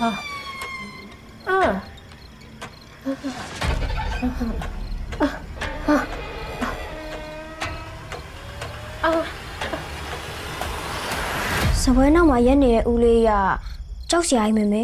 ဟာအာအာစပွဲနောက်မှာရက်နေတဲ့ဦးလေးကကြောက်စရာကြီးမမေ